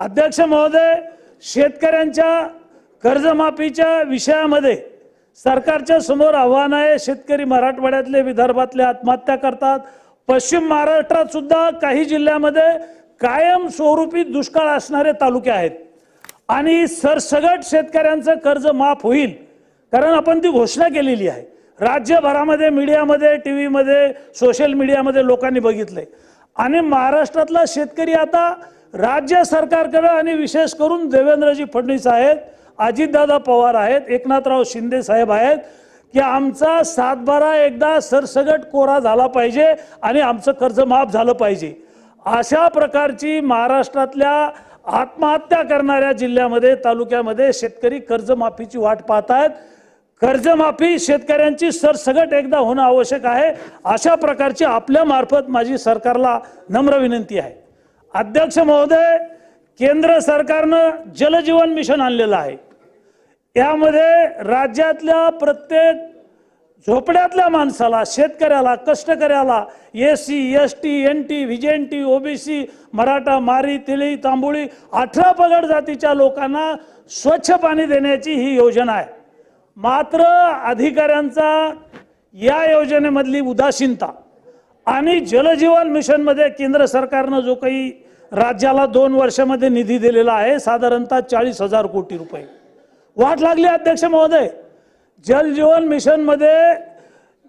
अध्यक्ष महोदय शेतकऱ्यांच्या कर्जमाफीच्या विषयामध्ये सरकारच्या समोर आव्हान आहे. शेतकरी मराठवाड्यातले विदर्भातले आत्महत्या करतात. पश्चिम महाराष्ट्रात सुद्धा काही जिल्ह्यामध्ये कायम स्वरूपी दुष्काळ असणारे तालुके आहेत. आणि सरसगट शेतकऱ्यांचं कर्ज माफ होईल कारण आपण ती घोषणा केलेली आहे. राज्यभरामध्ये मीडियामध्ये टी व्हीमध्ये सोशल मीडियामध्ये लोकांनी बघितलंय. आणि महाराष्ट्रातला शेतकरी आता राज्य सरकारकडं आणि विशेष करून देवेंद्रजी फडणवीस आहेत अजितदादा पवार आहेत एकनाथराव शिंदे साहेब आहेत की आमचा सातबारा एकदा सरसगट कोरा झाला पाहिजे आणि आमचं कर्ज माफ झालं पाहिजे. अशा प्रकारची महाराष्ट्रातल्या आत्महत्या करणाऱ्या जिल्ह्यामध्ये तालुक्यामध्ये शेतकरी कर्जमाफीची वाट पाहत आहेत कर्जमाफी शेतकऱ्यांची सरसगट एकदा होणं आवश्यक आहे. अशा प्रकारची आपल्यामार्फत माझी सरकारला नम्र विनंती आहे. अध्यक्ष महोदय केंद्र सरकारनं जलजीवन मिशन आणलेलं आहे. यामध्ये राज्यातल्या प्रत्येक झोपड्यातल्या माणसाला शेतकऱ्याला कष्टकऱ्याला S C S T N T V T OBC Maratha मारी तिळी तांबुळी अठरा पगड जातीच्या लोकांना स्वच्छ पाणी देण्याची ही योजना आहे. मात्र अधिकाऱ्यांचा या योजनेमधली उदासीनता आणि जलजीवन मिशनमध्ये केंद्र सरकारनं जो काही राज्याला दोन वर्षामध्ये निधी दिलेला आहे साधारणतः चाळीस हजार कोटी रुपये. वाट लागली अध्यक्ष महोदय. जलजीवन मिशनमध्ये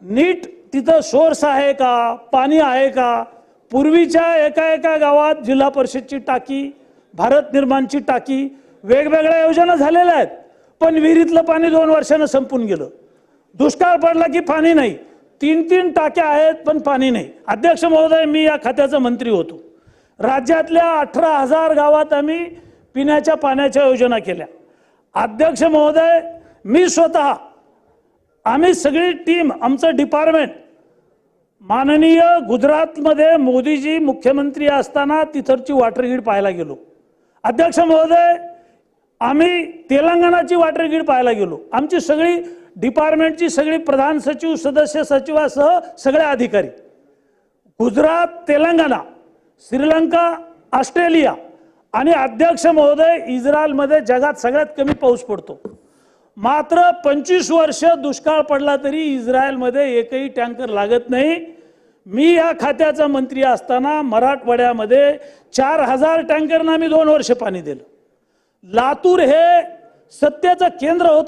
नीट तिथं सोर्स आहे का? पाणी आहे का? पूर्वीच्या एका एका गावात जिल्हा परिषदची टाकी भारत निर्माणची टाकी वेगवेगळ्या योजना झालेल्या आहेत. पण विहिरीतलं पाणी दोन वर्षानं संपून गेलं. दुष्काळ पडला की पाणी नाही. तीन तीन टाक्या आहेत पण पाणी नाही. अध्यक्ष महोदय मी या खात्याचा मंत्री होतो. राज्यातल्या अठरा हजार गावात आम्ही पिण्याच्या पाण्याच्या योजना केल्या. अध्यक्ष महोदय मी स्वतः आम्ही सगळी टीम आमचं डिपार्टमेंट माननीय गुजरातमध्ये मोदीजी मुख्यमंत्री असताना तिथरची वॉटर ग्रीड पाहायला गेलो. अध्यक्ष महोदय आम्ही तेलंगणाची वॉटर ग्रीड पाहायला गेलो. आमची सगळी डिपार्टमेंटची सगळी प्रधान सचिव सदस्य सचिवासह सगळे अधिकारी. गुजरात तेलंगणा श्रीलंका ऑस्ट्रेलिया आणि अध्यक्ष महोदय इस्रायलमध्ये जगात सगळ्यात कमी पाऊस पडतो. मात्र पंचवीस वर्ष दुष्काळ पडला तरी इस्रायलमध्ये एकही टँकर लागत नाही. मी या खात्याचा मंत्री असताना मराठवाड्यामध्ये चार हजार टँकरना मी दोन वर्ष पाणी दिलं. लातूर हे सत्याचं केंद्र होतं.